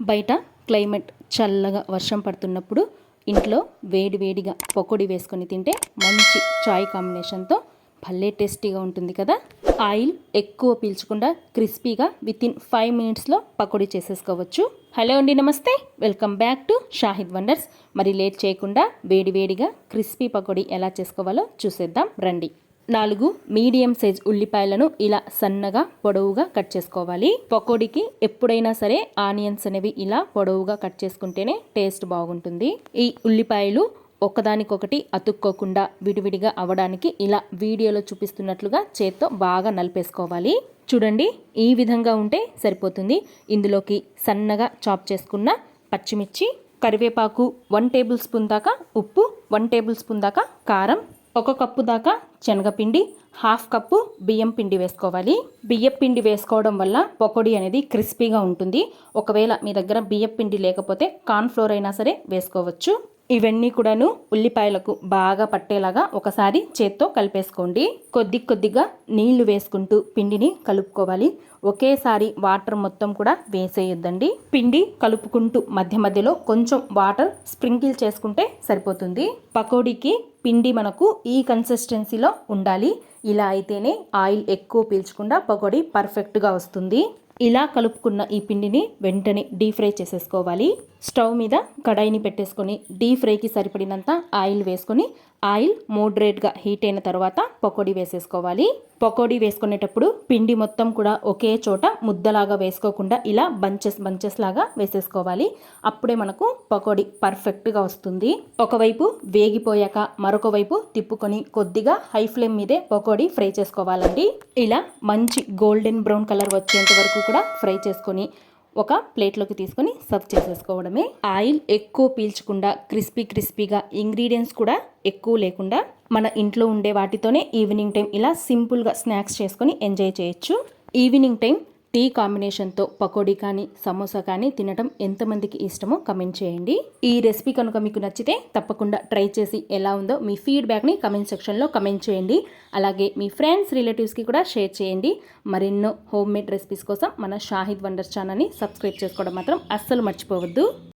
బయట క్లైమేట్ చల్లగా వర్షం పడుతున్నప్పుడు ఇంట్లో వేడి వేడిగా పకోడీ వేసుకొని తింటే మంచి చాయ్ కాంబినేషన్తో భలే టేస్టీగా ఉంటుంది కదా. ఆయిల్ ఎక్కువ పీల్చకుండా క్రిస్పీగా విత్ ఇన్ ఫైవ్ మినిట్స్లో పకోడీ చేసేసుకోవచ్చు. హలో అండి నమస్తే. Welcome back to Shahid wonders. మరి లేట్ చేయకుండా వేడి వేడిగా క్రిస్పీ పకోడీ ఎలా చేసుకోవాలో చూసేద్దాం. రండి. నాలుగు మీడియం సైజ్ ఉల్లిపాయలను ఇలా సన్నగా పొడవుగా కట్ చేసుకోవాలి. పకోడీకి ఎప్పుడైనా సరే ఆనియన్స్ అనేవి ఇలా పొడవుగా కట్ చేసుకుంటేనే టేస్ట్ బాగుంటుంది. ఈ ఉల్లిపాయలు ఒకదానికొకటి అతుక్కోకుండా విడివిడిగా అవ్వడానికి ఇలా వీడియోలో చూపిస్తున్నట్లుగా చేత్తో బాగా నలిపేసుకోవాలి. చూడండి ఈ విధంగా ఉంటే సరిపోతుంది. ఇందులోకి సన్నగా చాప్ చేసుకున్న పచ్చిమిర్చి కరివేపాకు వన్ టేబుల్ స్పూన్ దాకా ఉప్పు వన్ టేబుల్ స్పూన్ దాకా కారం ఒక కప్పు దాకా శనగపిండి హాఫ్ కప్పు బియ్యం పిండి వేసుకోవాలి. బియ్యం పిండి వేసుకోవడం వల్ల పకోడీ అనేది క్రిస్పీగా ఉంటుంది. ఒకవేళ మీ దగ్గర బియ్యం పిండి లేకపోతే కార్న్ఫ్లోర్ అయినా సరే వేసుకోవచ్చు. ఇవన్నీ కూడాను ఉల్లిపాయలకు బాగా పట్టేలాగా ఒకసారి చేత్తో కలిపేసుకోండి. కొద్ది కొద్దిగా నీళ్ళు వేసుకుంటూ పిండిని కలుపుకోవాలి. ఒకేసారి వాటర్ మొత్తం కూడా వేసేయొద్దండి. పిండి కలుపుకుంటూ మధ్య మధ్యలో కొంచెం వాటర్ స్ప్రింకిల్ చేసుకుంటే సరిపోతుంది. పకోడీకి పిండి మనకు ఈ కన్సిస్టెన్సీలో ఉండాలి. ఇలా అయితేనే ఆయిల్ ఎక్కువ పీల్చకుండా పకోడీ పర్ఫెక్ట్గా వస్తుంది. ఇలా కలుపుకున్న ఈ పిండిని వెంటనే డీప్ ఫ్రై చేసేసుకోవాలి. స్టవ్ మీద కడాయిని పెట్టేసుకొని డీప్ ఫ్రైకి సరిపడినంత ఆయిల్ వేసుకొని ఆయిల్ మోడరేట్గా హీట్ అయిన తర్వాత పకోడీ వేసేసుకోవాలి. పకోడీ వేసుకునేటప్పుడు పిండి మొత్తం కూడా ఒకే చోట ముద్దలాగా వేసుకోకుండా ఇలా బంచెస్ బంచెస్ లాగా వేసేసుకోవాలి. అప్పుడే మనకు పకోడీ పర్ఫెక్ట్గా వస్తుంది. ఒకవైపు వేగిపోయాక మరొక వైపు తిప్పుకొని కొద్దిగా హై ఫ్లేమ్ మీదే పకోడీ ఫ్రై చేసుకోవాలండి. ఇలా మంచి గోల్డెన్ బ్రౌన్ కలర్ వచ్చేంత వరకు కూడా ఫ్రై చేసుకొని ఒక ప్లేట్లోకి తీసుకొని సర్వ్ చేసేసుకోవడమే. ఆయిల్ ఎక్కువ పీల్చకుండా క్రిస్పీ క్రిస్పీగా ఇంగ్రీడియంట్స్ కూడా ఎక్కువ లేకుండా మన ఇంట్లో ఉండే వాటితోనే ఈవినింగ్ టైం ఇలా సింపుల్గా స్నాక్స్ చేసుకొని ఎంజాయ్ చేయొచ్చు. ఈవినింగ్ టైం టీ కాంబినేషన్తో పకోడీ కానీ సమోసా కానీ తినటం ఎంతమందికి ఇష్టమో కమెంట్ చేయండి. ఈ రెసిపీ కనుక మీకు నచ్చితే తప్పకుండా ట్రై చేసి ఎలా ఉందో మీ ఫీడ్బ్యాక్ని కమెంట్ సెక్షన్లో కమెంట్ చేయండి. అలాగే మీ ఫ్రెండ్స్ రిలేటివ్స్కి కూడా షేర్ చేయండి. మరెన్నో హోమ్ మేడ్ రెసిపీస్ కోసం మన షాహిద్ వండర్స్ ఛానల్ని సబ్స్క్రైబ్ చేసుకోవడం మాత్రం అస్సలు మర్చిపోవద్దు.